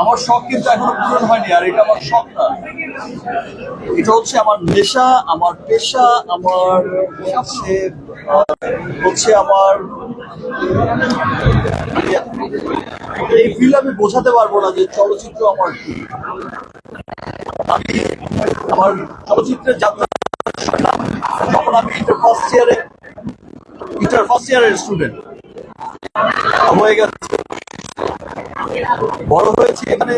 আমার শখ কিন্তু এখনও পূরণ হয়নি, আর এটা আমার শখ না। এটা হচ্ছে আমার নেশা, আমার পেশা, আমার হচ্ছে আমার এই ফিল আমি বোঝাতে পারব না যে চলচ্চিত্র আমার কি। আমি আমার চলচ্চিত্রের যাত্রা, যখন আমি ইন্টার ফার্স্ট ইয়ারে ইন্টার ফার্স্ট ইয়ারের স্টুডেন্ট হয়ে গেছে। বড় হয়েছি এখানে,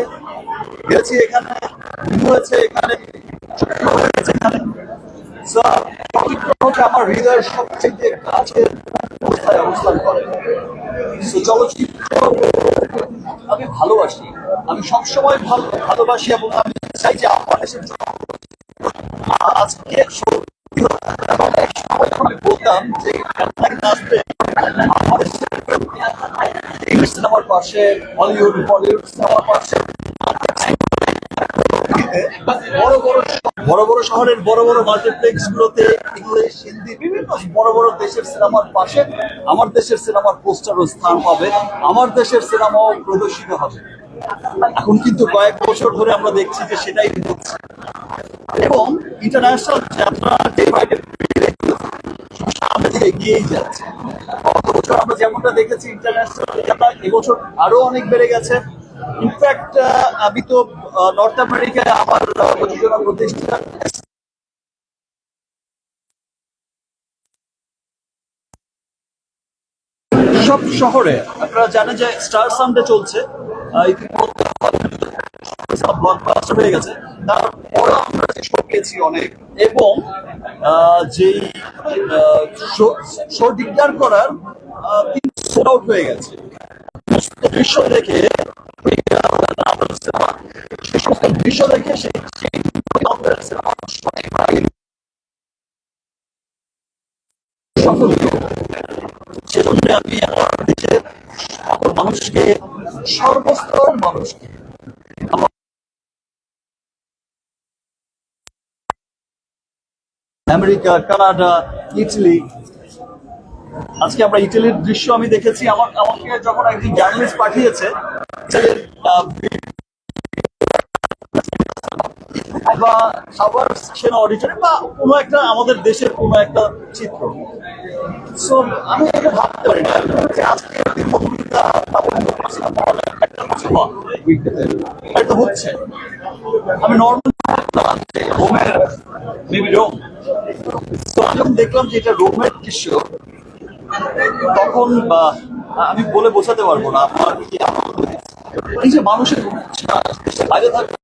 গেছি এখানে হয়েছে এখানে আমার হৃদয়ের সবচেয়ে কাছের অবস্থায় অবস্থান করে। চলচ্চিত্র আমি ভালোবাসি। আমি সবসময় ভালো ভালোবাসি এবং আমি চাই যে আজকে সত্যি বলতাম যে একদিন আসবে আমার ইংলিশ সিনেমার পাশে হলিউড বলিউড সিনেমার পাশে। বড় বড় বড় বড় শহরের বড় বড় মাল্টিপ্লেক্স গুলোতে ইংলিশ, হিন্দি, বিভিন্ন বড় বড় দেশের সিনেমার পাশে আমার দেশের সিনেমার পোস্টারও স্থান পাবে, আমার দেশের সিনেমাও প্রদর্শিত হবে। এখন কিন্তু কয়েক বছর ধরে আমরা দেখছি যে সেটাই হচ্ছে। এবং ইন্টারন্যাশনাল যাত্রা সামনে এগিয়েই যাচ্ছে। গত আমরা যেমনটা দেখেছি ইন্টারন্যাশনাল এবছর আরও অনেক বেড়ে গেছে। ইনফ্যাক্ট আমি তো নর্থ আমেরিকায় আমার প্রযোজনা প্রতিষ্ঠান সব শহরে, আপনারা জানেন যে স্টার সানডে চলছে। ইতিমধ্যে ব্লকবাস্টার হয়ে গেছে। তারপরে আমরা পেয়েছি অনেক। এবং যেই শো করার সোল আউট হয়ে গেছে। দৃশ্য দেখে দেখে সেজন্য আমি আমার দেশের সকল মানুষকে সর্বস্তর মানুষকে আমেরিকা, কানাডা, ইটালি। আজকে আমরা ইটালির দৃশ্য আমি দেখেছি। আমার আমাকে যখন একজন জার্নালিস্ট পাঠিয়েছে বা খাবার সেনা অডিটরে বা কোনো একটা আমাদের দেশের কোনো একটা চিত্র। সো আমি এটা ভাবতে পারি না। আজকে হচ্ছে। আমি নর্মাল মেবি রোম তো আমি যখন দেখলাম যে এটা রোমের দৃশ্য, তখন, বা আমি বলে বোঝাতে পারব না। আমার কি এই যে মানুষের বাইরে থাকবে